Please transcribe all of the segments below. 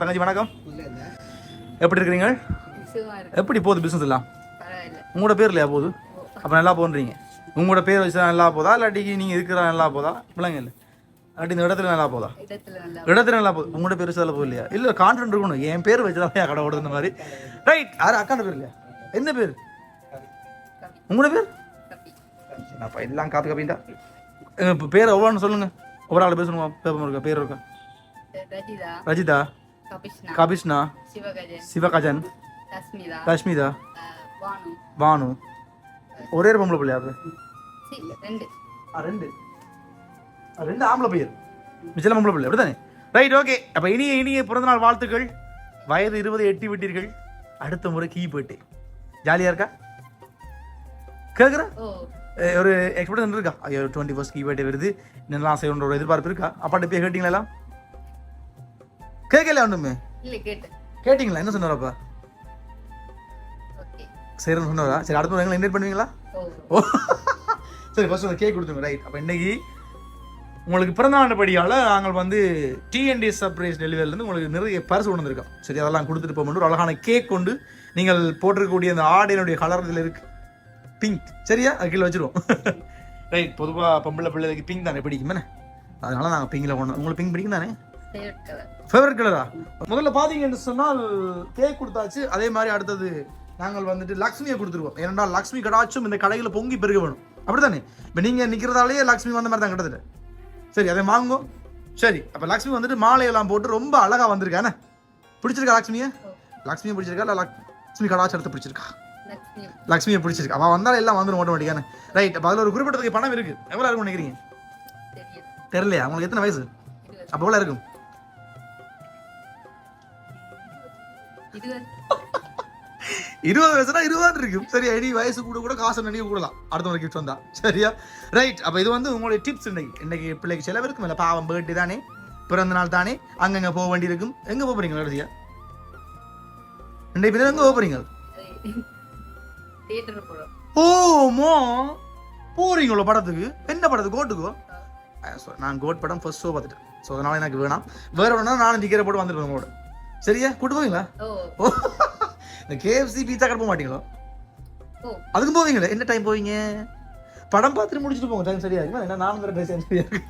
தங்கச்சி வணக்கம். எப்படி இருக்கிறீங்க? எப்படி போகுது பிஸ்னஸ் எல்லாம்? உங்களோட பேர் இல்லையா போகுது? அப்போ நல்லா போன்றீங்க. உங்களோட பேர் வச்சு தான் நல்லா போதா? இல்லாட்டி நீங்கள் இருக்கிற நல்லா போதா? பிள்ளைங்க இல்லை. இல்லாட்டி இந்த இடத்துல நல்லா போதா? இடத்துல நல்லா போகுது. உங்களோட பேர் வச்சு போகுது இல்லையா? இல்லை கான்ஃபிடன்ட் இருக்கணும். என் பேர் வச்சு தான் கடை இந்த மாதிரி? ரைட் யார்? அக்காண்ட பேர் இல்லையா? என்ன பேர்? உங்களோட பேர்? அப்போ எல்லாம் காப்பி காப்பிட்டா இப்போ பேர் எவ்வளோன்னு சொல்லுங்கள் ஒரு ஆள் சொல்லுங்க பேப்பர் இருக்கா பேர் இருக்கா? ரஜிதா. ரஜிதா? கபிஷ்ணா சிவகஜன் பானு பானு ஒரே ஒரு பொம்பளை பிள்ளையா ரெண்டு. ரெண்டு. ரெண்டு ஆம்பளை பையன். மிச்சம் பொம்பளை பிள்ளை அப்படிதானே ரைட் ஓகே அப்போ இனிய இனிய பிறந்தநாள் வாழ்த்துக்கள். வயது இருபது எட்டி விட்டீர்கள். அடுத்த முறை கீ போயிட்டு. ஜாலியாக இருக்கா? கேட்குற ஒரு எக்ஸ்பெக்டேஷன் இருக்கா? ஐயோ டுவெண்ட்டி ஃபர்ஸ்ட் கீ போயிட்டு வருது. என்னெல்லாம் செய்யணுன்ற ஒரு எதிர்பார்ப்பு இருக்கா? அப்பாட்ட போய் கேட்டிங்களா கேட்கல ஒன்றுமே இல்ல கேட்டேன். கேட்டிங்களா? என்ன சொன்னாரப்பா சரின்னு சொன்னாரா? சரி அடுத்த எங்களை இன்வைட் பண்ணுவீங்களா? ஓ. சரி ஃபர்ஸ்ட் அந்த கேக் கொடுத்துருங்க. ரைட் அப்போ இன்னைக்கு உங்களுக்கு பிறந்தநாள் நாங்கள் வந்து டிஎன்டி சர்ப்ரைஸ் டெலிவரிலேருந்து உங்களுக்கு நிறைய பரிசு கொண்டு வந்திருக்கோம். சரி அதெல்லாம் கொடுத்துட்டு போக ஒரு அழகான கேக் கொண்டு நீங்கள் போட்டிருக்கக்கூடிய அந்த ஆடையினுடைய கலர் இதில் இருக்கு. பிங்க் சரியா? அது கீழே வச்சிருவோம். ரைட் பொதுவாக பொம்பளை பிள்ளைகளுக்கு பிங்க் தானே பிடிக்கும் அதனால நாங்கள் பிங்கில் கொண்டு உங்களுக்கு பிங்க் பிடிக்கும் தானே? ஃபேவரட் கலர் முதல்ல பார்த்தீங்கன்னு சொன்னால் கேக் கொடுத்தாச்சு. அதே மாதிரி அடுத்தது நாங்கள் வந்துட்டு லக்ஷ்மியை கொடுத்துருவோம். ஏனென்றால் லக்ஷ்மி கடாச்சும் இந்த கடையில் பொங்கி பெருக வேணும். அப்படிதானே இப்போ நீங்கள் நிற்கிறதாலேயே லக்ஷ்மி வந்த மாதிரி தான் கிட்டத்தட்ட சரி அதை வாங்குங்க சரி அப்போ லக்ஷ்மி வந்துட்டு மாலையெல்லாம் போட்டு ரொம்ப அழகாக வந்திருக்கானே பிடிச்சிருக்கா லக்ஷ்மியை? லக்ஷ்மியை பிடிச்சிருக்கா? இல்லை லக்ஷ்மி கடாச்சரத்தை பிடிச்சிருக்கா? லக்ஷ்மி லக்ஷ்மியை பிடிச்சிருக்கு? அவள் வந்தாலும் எல்லாம் வந்துடும் ஆட்டோமேட்டிக்கானே ரைட் அப்போ அதில் ஒரு குறிப்பிட்டதுக்கு பணம் இருக்குது எவ்வளோ இருக்கும் நினைக்கிறீங்க? தெரியலையா? உங்களுக்கு எத்தனை வயசு? அப்போ எவ்வளோ இருக்கும்? இருபது. வயசுனா இருபது இருக்கும் சரி இனி வயசு கூட கூட காசு நினைவு கூடலாம். அடுத்த ஒரு கிஃப்ட் வந்தா. சரியா? ரைட் அப்போ இது வந்து உங்களுடைய டிப்ஸ் இன்னைக்கு. இன்னைக்கு பிள்ளைக்கு செலவிருக்கும் இல்லை பாவம் பர்த்டே தானே? பிறந்த நாள் தானே? அங்கங்க போக வேண்டி இருக்கும் எங்க போறீங்க இன்னைக்கு பின்னர் எங்க போறீங்க? தியேட்டர் போறோம். ஓ மோ போறீங்களோ படத்துக்கு? என்ன படத்துக்கு? கோட்டுக்கோ? நான் கோட் படம் ஃபர்ஸ்ட் ஷோ பார்த்துட்டேன். ஸோ அதனால எனக்கு வேணாம். வேற ஒன்றா நானும் டிக்கெட் போட்டு வந்துருவேன் உங்களோட. சரியா? கூட்டு போவீங்களா? இந்த கேஎஃப்சி பீஸா கடை போக மாட்டீங்களோ அதுக்கும் போவீங்களே? என்ன டைம் போவீங்க? படம் பார்த்துட்டு முடிச்சுட்டு போங்க. டைம் சரியா இருக்குமா? என்ன நானும் ட்ரெஸ் சரியா இருக்கு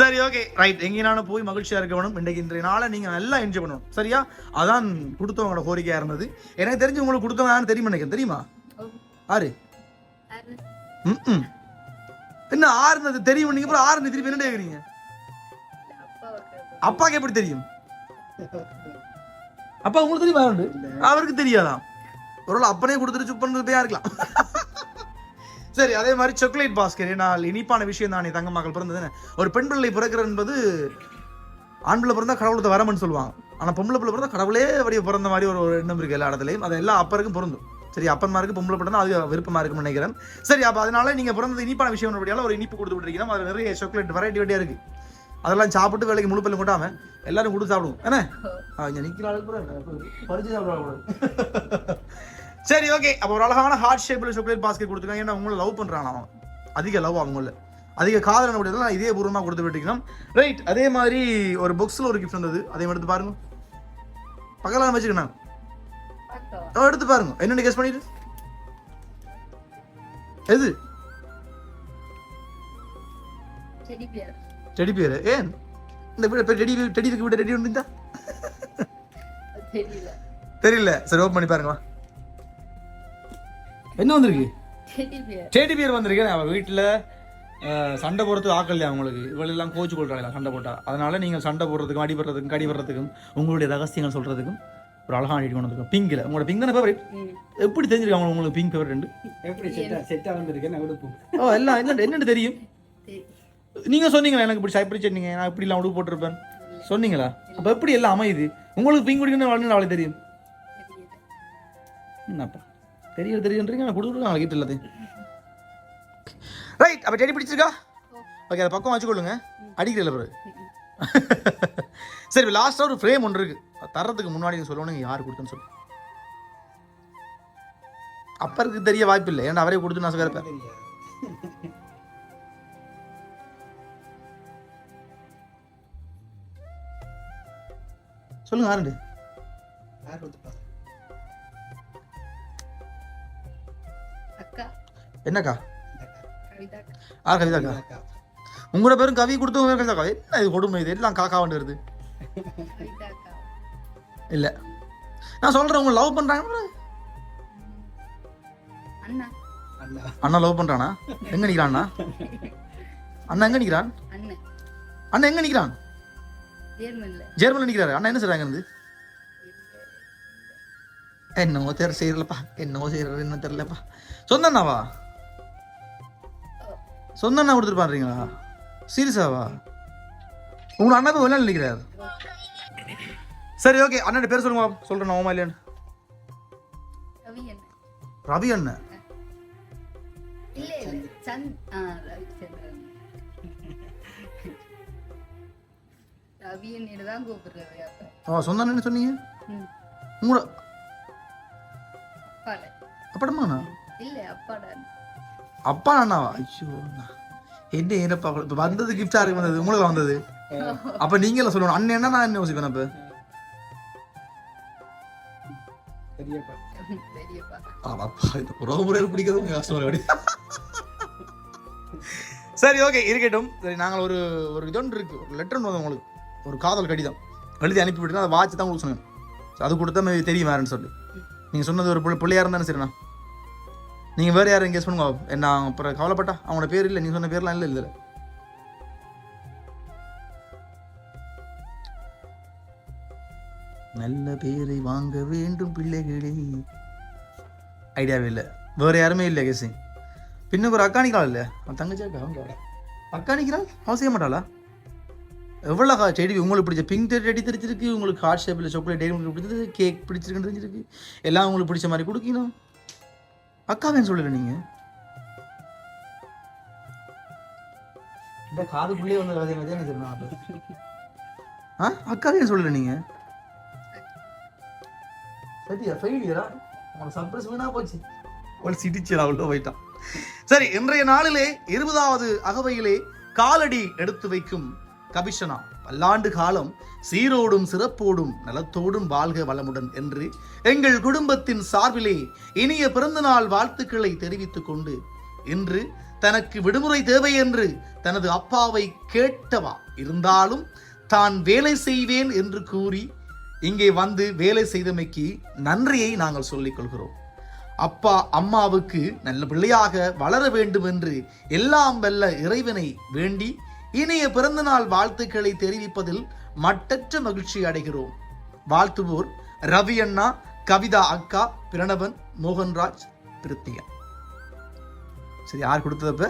சரி ஓகே ரைட் எங்கேனாலும் போய் மகிழ்ச்சியா இருக்க வேணும். இன்றைக்கு இன்றைய நாளை நீங்க நல்லா என்ஜாய் பண்ணணும். சரியா? அதான் கொடுத்தவங்களோட கோரிக்கையா இருந்தது. எனக்கு தெரிஞ்சு உங்களுக்கு கொடுத்தவங்க தெரியுமா நினைக்கிறேன். தெரியுமா? ஆறு? ம் என்ன ஆறுனது தெரியும்? நீங்க அப்புறம் ஆறு திருப்பி என்ன கேக்குறீங்க? அப்பா ஒரு அப்பாக்கு எப்படி தெரியும்? அப்பா உங்களுக்கு தெரியுமா அவருக்கு தெரியாதாம் ஒருவேளை அப்பனே கொடுத்துட்டு சுப் பண்ணது போயா இருக்கலாம் சரி அதே மாதிரி சாக்லேட் பாஸ்கெட் ஏன்னால் இனிப்பான விஷயம் தானே. தங்க மகள் பிறந்தது ஒரு பெண் பிள்ளை பிறக்கிறது என்பது ஆண் பிள்ளை பிறந்தா கடவுளுக்கு வரமன்னு சொல்லுவாங்க. ஆனா பொம்பளை பிள்ளை பிறந்தா கடவுளே வடிவ பிறந்த மாதிரி ஒரு ஒரு எண்ணம் இருக்கு எல்லா இடத்துலையும். அது எல்லா அப்பருக்கும் பொருந்தும். சரி அப்பன்மாருக்கு பொம்பளை பிறந்தா அது விருப்பமா இருக்கும்னு நினைக்கிறேன். சரி அப்ப அதனால நீங்க பிறந்தது இனிப்பான விஷயம் ஒரு இனிப்பு கொடுத்து விட்டுருக்கீங்க. அதுல நிறைய சாக்லேட் வெரைட்டி வெரைட்டியா இருக்கு. அதெல்லாம் சாப்பிட்டு வேலைக்கு முழு பல்லும் கொட்டாம எல்லாரும் கொடுத்து சாப்பிடுவோம். என்ன? இங்க ஆளுக்கு என்ன, பறிச்சு சாப்பிடுவாங்க சரி ஓகே அப்போ ஒரு அழகான ஹார்ட் ஷேப்ல சாக்லேட் பாஸ்கெட் கொடுத்துருக்காங்க. ஏன்னா உங்களை லவ் பண்றாங்க அவன்? அதிக லவ் அவங்கள. அதிக காதல் அப்படின்னா நான் இதே பூர்வமாக கொடுத்து விட்டுக்கணும் ரைட் அதே மாதிரி ஒரு புக்ஸில் ஒரு கிஃப்ட் வந்தது. அதையும் எடுத்து பாருங்க. பக்கத்தில் வச்சுக்கணும் எடுத்து பாருங்க. என்னென்னு கெஸ் பண்ணிட்டு எது? டெடி பேர் ஏன் இந்த வீடு டெடி டெடி இருக்கு வீடு டெடி வந்துட்டா தெரியல. தெரியல. சரி ஓப்பன் பண்ணி பாருங்க வா. என்ன வந்திருக்கு? செடி பேர் டேடி பியர் வந்திருக்கேன். அவள் வீட்டில் சண்டை போடுறதுக்கு ஆக்கலையா அவங்களுக்கு? இவளெல்லாம் கோச்சு கொள்றாங்க சண்டை போட்டா. அதனால நீங்கள் சண்டை போடுறதுக்கும் அடிபடுறதுக்கும் கடி வர்றதுக்கும் உங்களுடைய ரகசியங்கள் சொல்றதுக்கும் ஒரு அழகான ஐடி கொண்டு வந்திருக்கோம். பிங்கில் உங்களோட பிங்க் தானே ஃபேவரட் எப்படி தெரிஞ்சிருக்காங்க உங்களுக்கு பிங்க் ஃபேவரட் எப்படி செட்டா செட்டா வந்திருக்கேன் ஓ எல்லாம் என்ன என்னென்னு தெரியும்? நீங்கள் நீங்க சொன்னீங்களா எனக்கு இப்படி இப்படி சொன்னீங்க நான் இப்படி எல்லாம் உடுப்பு போட்டிருப்பேன். சொன்னீங்களா? அப்போ எப்படி எல்லாம் அமையுது? உங்களுக்கு பிங்க் குடிக்கணும்னு வாழ்ந்து அவளுக்கு தெரியும். தெரியல என்னப்பா? தெரியும் தெரியுன்றீங்க நான் கொடுத்துருக்கேன் நாளைக்கு கிட்ட ரைட் அப்போ டெடி பிடிச்சிருக்கா? ஓகே அதை பக்கம் வச்சுக்கொள்ளுங்க. அடிக்கிறதில்ல பிறகு சரி லாஸ்ட்டாக ஒரு ஃப்ரேம் ஒன்று இருக்கு. தர்றதுக்கு முன்னாடி சொல்லணும் யார் கொடுத்தேன்னு சொல்லு. அப்பருக்கு தெரிய வாய்ப்பு இல்லை. ஏன்னா அவரே கொடுத்து நான் வேறப்பேன் சொல்லுங்க அக்கா. என்னக்கா. யார் கவிதாக்கா. உங்களோட பேரும் கவி கொடுத்தவங்க கவிதாக்கா. என்ன இது கொடுமை இது? எல்லாம் காக்கா வருது இல்லை. நான் சொல்கிறேன் உங்களை லவ் பண்ணுறாங்க அண்ணா. அண்ணா. அண்ணா லவ் பண்ணுறானா எங்கே நிற்கிறான் அண்ணா? எங்கே அண்ணன் அண்ணா. எங்கே நிற்கிறான் ஜேர்மன்ல. நிற்கிறாரு அண்ணா என்ன செய்கிறாங்க இருந்து? என்னவோ தெரியல செய்யலப்பா என்னவோ செய்யறது என்ன தெரியலப்பா. சொந்த அண்ணாவா? சொந்த அண்ணா கொடுத்துருப்பாருங்களா? சீரியஸாவா? உங்களோட அண்ணா போய் நிற்கிறார் சரி ஓகே அண்ணன் பேர் சொல்லுங்க. சொல்றேன் ஓமா இல்லையான்னு. ரவி அண்ணன் இல்ல சந்த் அண்ணன் சொன்னீங்க? உங்களோட அப்படமாண்ணா அப்பா அண்ணாவா? ஐயோ அண்ணா. என்ன என்னப்பா இப்போ வந்தது கிஃப்ட் யாருக்கு வந்தது? உங்களுக்கு வந்தது? அப்ப நீங்க எல்லாம் சொல்லணும். அண்ணன் என்ன நான் என்ன யோசிப்பேன் அப்ப? சரி ஓகே இருக்கட்டும். சரி நாங்கள் ஒரு ஒரு இதொன்று இருக்கு. ஒரு லெட்டர் ஒன்று உங்களுக்கு. ஒரு காதல் கடிதம். எழுதி அனுப்பி அதை வாட்சி தான் உங்களுக்கு சொன்னேன். அது கொடுத்தா மேபி தெரியும் யாருன்னு சொல்லி. நீங்கள் சொன்னது ஒரு பிள்ளை பிள்ளையா இருந்தானே சரிண்ணா. நீங்கள் வேறு யாரும் எங்கேஸ் பண்ணுங்க என்ன அப்புறம் கவலைப்பட்டா? அவங்களோட பேர் இல்லை நீங்கள் சொன்ன பேர்லாம் இல்லை இல்லை நல்ல பேரை வாங்க வேண்டும் பிள்ளைகளே. ஐடியாவே இல்லை. வேறு யாருமே இல்லை கேசி பின்னுக்கு ஒரு அக்கா நிற்கிறாள் இல்லை? அவன் தங்கச்சி அக்கா அவங்க அக்கா நிற்கிறாள் மாட்டாளா? எவ்வளோ செடி உங்களுக்கு பிடிச்ச பிங்க் ரெடி தெரிஞ்சிருக்கு உங்களுக்கு ஹார்ட் ஷேப்பில் சாக்லேட் டெய்ரி பிடிச்சது கேக் பிடிச்சிருக்குன்னு தெரிஞ்சிருக்கு. எல்லாம் உங்களுக்கு பிடிச்ச மாதிரி கொடுக்கணும். அக்காவேன்னு சொல்லல நீங்கள் இந்த காதுக்குள்ளே வந்து கதை தெரியும் ஆ? அக்காவே சொல்லல நீங்கள் சரியா ஃபெயிலியரா உங்களோட சர்ப்ரைஸ் வீணா போச்சு. ஒரு சிடிச்சலா உள்ள போயிட்டான். சரி இன்றைய நாளிலே இருபதாவது அகவையிலே காலடி எடுத்து வைக்கும் கபிஷனா. பல்லாண்டு காலம் சீரோடும் சிறப்போடும் நலத்தோடும் வாழ்க வளமுடன் என்று எங்கள் குடும்பத்தின் சார்பிலே இனிய பிறந்தநாள் வாழ்த்துக்களை தெரிவித்துக் கொண்டு இன்று தனக்கு விடுமுறை தேவை என்று தனது அப்பாவை கேட்டவா இருந்தாலும் தான் வேலை செய்வேன் என்று கூறி இங்கே வந்து வேலை செய்தமைக்கு நன்றியை நாங்கள் சொல்லிக் கொள்கிறோம். அப்பா அம்மாவுக்கு நல்ல பிள்ளையாக வளர வேண்டும் என்று எல்லாம் வெல்ல இறைவனை வேண்டி இனிய பிறந்தநாள் வாழ்த்துக்களை தெரிவிப்பதில் மட்டற்ற மகிழ்ச்சி அடைகிறோம். வாழ்த்துவோர் ரவி அண்ணா கவிதா அக்கா பிரணவன் மோகன்ராஜ் பிரித்திகன் சரி யார் கொடுத்ததப்ப?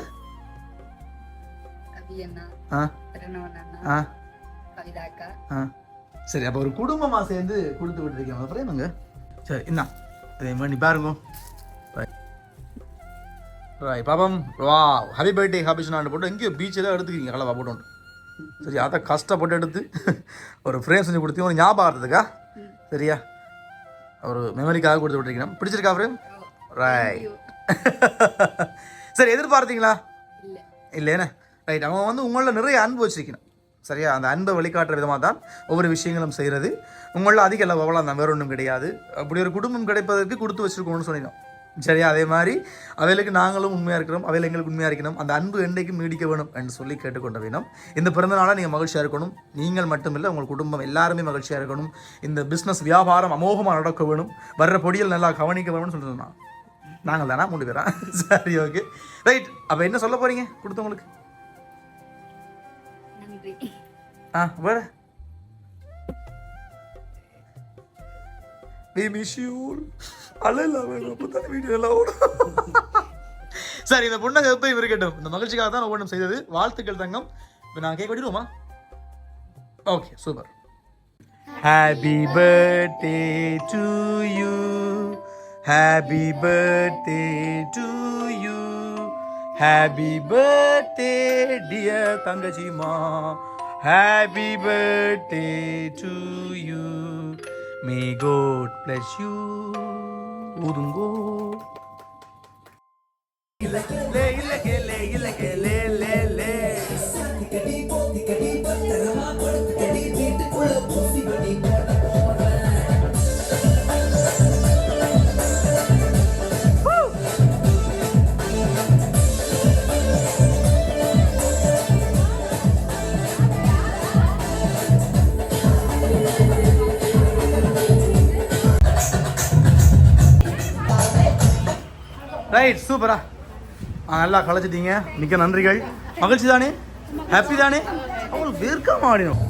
சரி அப்போ ஒரு குடும்பமாக சேர்ந்து கொடுத்து அப்புறம் எங்க சரி என்ன அதே மாதிரி நீ பாருங்க. ராய் பாப்பம் வா ஹாப்பி பர்த்டே ஹாபிஷனான்னு போட்டு எங்கேயோ பீச்சில் எடுத்துக்கிங்க கலவா போட்டோன்னு. சரி அதை கஷ்டப்பட்டு எடுத்து ஒரு ஃப்ரேம் செஞ்சு கொடுத்து ஒரு ஞாபகம் ஆகிறதுக்கா சரியா? ஒரு மெமரிக்காக கொடுத்து விட்டுருக்கீங்க பிடிச்சிருக்கா ஃப்ரேம் ராய் சரி எதிர்பார்த்தீங்களா? இல்லைண்ணே ரைட் அவன் வந்து உங்களில் நிறைய அன்பு வச்சிருக்கணும். சரியா? அந்த அன்பை வெளிக்காட்டுற விதமாக தான் ஒவ்வொரு விஷயங்களும் செய்கிறது. உங்களில் அதிக அளவு தான் வேற ஒன்றும் கிடையாது. அப்படி ஒரு குடும்பம் கிடைப்பதற்கு கொடுத்து வச்சுருக்கோம்னு சொல்லினோம். சரியா? அதே மாதிரி அவைகளுக்கு நாங்களும் உண்மையாக இருக்கிறோம் அவையில் எங்களுக்கு உண்மையாக இருக்கணும் அந்த அன்பு என்றைக்கும் நீடிக்க வேணும் என்று சொல்லி கேட்டுக்கொண்ட வேணும் இந்த பிறந்த நாளாக நீங்கள் மகிழ்ச்சியாக இருக்கணும். நீங்கள் மட்டுமில்லை உங்கள் குடும்பம் எல்லாருமே மகிழ்ச்சியாக இருக்கணும். இந்த பிஸ்னஸ் வியாபாரம் அமோகமாக நடக்க வேணும். வர்ற பொடியில் நல்லா கவனிக்க வேணும்னு சொல்லிட்டு நான் நாங்கள் தானா? மூணு பேரா? சரி ஓகே ரைட் அப்போ என்ன சொல்ல போகிறீங்க கொடுத்தவங்களுக்கு. ஆ வேற? We miss அழல வீடியோ எல்லாம் ஓடும். சரி இந்த பொண்ணை எப்பயும் இருக்கட்டும். இந்த மகிழ்ச்சிக்காக தான் ஒவ்வொன்றும் செய்தது. வாழ்த்துக்கள் தங்கம். இப்போ நான் கேட்க வேண்டிடுவோமா okay super happy birthday to you happy birthday to you happy birthday dear தங்கச்சிமா happy birthday to you may God bless you ஊதுங்கோ இல்லை இல்லை இல்லை இல்லை இல்லை ரைட் சூப்பரா ஆ, நல்லா களைச்சிட்டீங்க மிக்க நன்றிகள். மகிழ்ச்சி தானே? ஹாப்பி தானே? அவங்களுக்கு வேர்க்காம ஆடினோம்